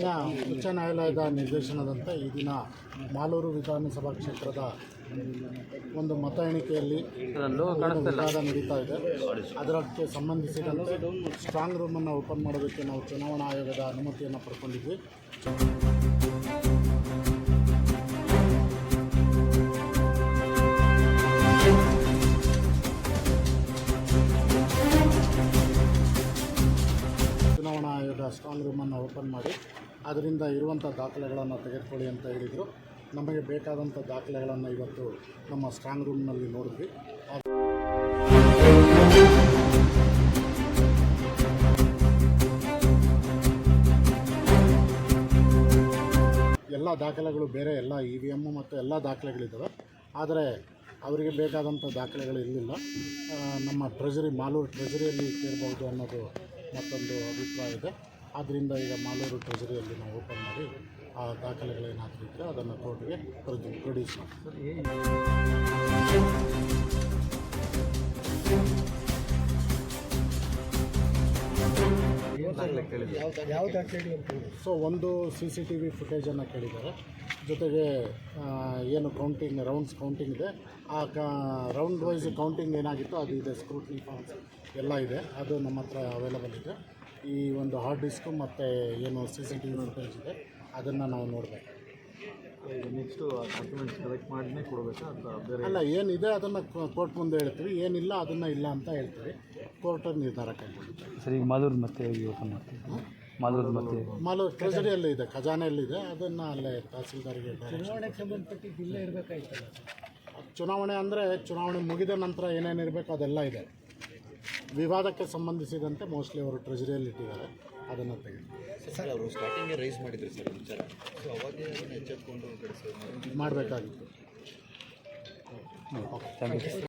ನ್ಯಾಯಾಲಯದ ನಿರ್ದೇಶನದಂತೆ ಈ ದಿನ ಮಾಲೂರು ವಿಧಾನಸಭಾ ಕ್ಷೇತ್ರದ ಒಂದು ಮತ ಎಣಿಕೆಯಲ್ಲಿ ವಿವಾದ ನಡೀತಾ ಇದೆ. ಅದಕ್ಕೆ ಸಂಬಂಧಿಸಿದಂತೆ ಸ್ಟ್ರಾಂಗ್ ರೂಮನ್ನು ಓಪನ್ ಮಾಡೋದಕ್ಕೆ ನಾವು ಚುನಾವಣಾ ಆಯೋಗದ ಅನುಮತಿಯನ್ನು ಪಡ್ಕೊಂಡಿದ್ವಿ. ಆಯೋಗ ಸ್ಟ್ರಾಂಗ್ ರೂಮನ್ನು ಓಪನ್ ಮಾಡಿ, ಅದರಿಂದ ಇರುವಂಥ ದಾಖಲೆಗಳನ್ನು ತೆಗೆದುಕೊಳ್ಳಿ ಅಂತ ಹೇಳಿದರು. ನಮಗೆ ಬೇಕಾದಂಥ ದಾಖಲೆಗಳನ್ನು ಇವತ್ತು ನಮ್ಮ ಸ್ಟ್ರಾಂಗ್ ರೂಮ್ನಲ್ಲಿ ನೋಡಿದ್ವಿ. ಎಲ್ಲ ದಾಖಲೆಗಳು ಬೇರೆ, ಎಲ್ಲ ಇ ವಿ ಎಮ್ಮು ಮತ್ತು ಎಲ್ಲ ದಾಖಲೆಗಳಿದ್ದಾವೆ. ಆದರೆ ಅವರಿಗೆ ಬೇಕಾದಂಥ ದಾಖಲೆಗಳು ಇರಲಿಲ್ಲ ನಮ್ಮ ಟ್ರೆಜರಿ ಮಾಲೂರು ಟ್ರೆಜರಿಯಲ್ಲಿ ಇಟ್ಟಿರ್ಬೋದು ಅನ್ನೋದು ಮತ್ತೊಂದು ಅಭಿಪ್ರಾಯ ಇದೆ. ಆದ್ದರಿಂದ ಈಗ ಮಾಲೂರು ಟ್ರೆಜರಿಯಲ್ಲಿ ನಾವು ಓಪನ್ ಮಾಡಿ ಆ ದಾಖಲೆಗಳೇನಾದರೂ ಇದ್ದರೆ ಅದನ್ನು ಕೋರ್ಟ್ಗೆ ಪ್ರೊಡ್ಯೂಸ್ ಮಾಡ್ತೀವಿ. ಸೊ ಒಂದು ಸಿ ಸಿ ಟಿ ವಿ ಫುಟೇಜನ್ನು ಕೇಳಿದ್ದಾರೆ. ಜೊತೆಗೆ ಏನು ಕೌಂಟಿಂಗ್ ರೌಂಡ್ಸ್ ಕೌಂಟಿಂಗ್ ಇದೆ. ಆ ಕ ರೌಂಡ್ ವೈಸ್ ಕೌಂಟಿಂಗ್ ಏನಾಗಿತ್ತು ಅದು ಇದೆ. ಸ್ಕ್ರೂಟ್ನಿ ಫಾರ್ಮ್ಸ್ ಎಲ್ಲ ಇದೆ. ಅದು ನಮ್ಮ ಹತ್ರ ಅವೈಲಬಲ್ ಇದೆ. ಈ ಒಂದು ಹಾರ್ಡ್ ಡಿಸ್ಕು ಮತ್ತು ಏನು C C T V footage ಇದೆ ಅದನ್ನು ನಾವು ನೋಡಬೇಕು. ನೆಕ್ಸ್ಟು ಡಾಕ್ಯುಮೆಂಟ್ಸ್ ಕಲೆಕ್ಟ್ ಮಾಡಿನೇ ಕೊಡಬೇಕಾ ಅಂತ ಬೇರೆ ಅಲ್ಲ ಏನಿದೆ ಅದನ್ನು ಕೋರ್ಟ್ ಮುಂದೆ ಹೇಳ್ತೀವಿ. ಏನಿಲ್ಲ ಅದನ್ನು ಇಲ್ಲ ಅಂತ ಹೇಳ್ತೀವಿ. ಕೋರ್ಟಲ್ಲಿ ನಿರ್ಧಾರ ಕೈಗೊಳ್ಳುತ್ತೆ ಸರ್ ಈಗ ಮಾಲೂರು ಮತ್ತೆ ಓಪನ್ ಮಾಡ್ತೀವಿ ಮಾಲೂರು ಮತ್ತೆ ಮಾಲೂರು ಟ್ರೆಜರಿಯಲ್ಲಿ ಇದೆ. ಖಜಾನೆಯಲ್ಲಿದೆ ಅದನ್ನು ಅಲ್ಲೇ ತಹಸೀಲ್ದಾರಿಗೆ ಚುನಾವಣೆಗೆ ಸಂಬಂಧಪಟ್ಟಿದ್ದು ಇಲ್ಲೇ ಇರಬೇಕಾಯ್ತಲ್ಲ ಚುನಾವಣೆ ಅಂದರೆ ಚುನಾವಣೆ ಮುಗಿದ ನಂತರ ಏನೇನು ಇರಬೇಕು ಅದೆಲ್ಲ ಇದೆ. ವಿವಾದಕ್ಕೆ ಸಂಬಂಧಿಸಿದಂತೆ ಮೋಸ್ಟ್ಲಿ ಅವರು ಟ್ರೆಜರಿಯಲ್ಲಿ ಇಟ್ಟಿದ್ದಾರೆ. ಅದನ್ನು ತೆಗೆದು ಸರ್ ಅವರು ಸ್ಟಾರ್ಟಿಂಗ್ಗೆ ರೈಸ್ ಮಾಡಿದ್ರು ಸರ್ ವಿಚಾರ. ಸೊ ಅವಾಗೇ ಎಚ್ಚೆತ್ಕೊಂಡು ಮಾಡಬೇಕಾಗಿತ್ತು. ಮಾಡಬೇಕಾಗಿತ್ತು ಥ್ಯಾಂಕ್ ಯು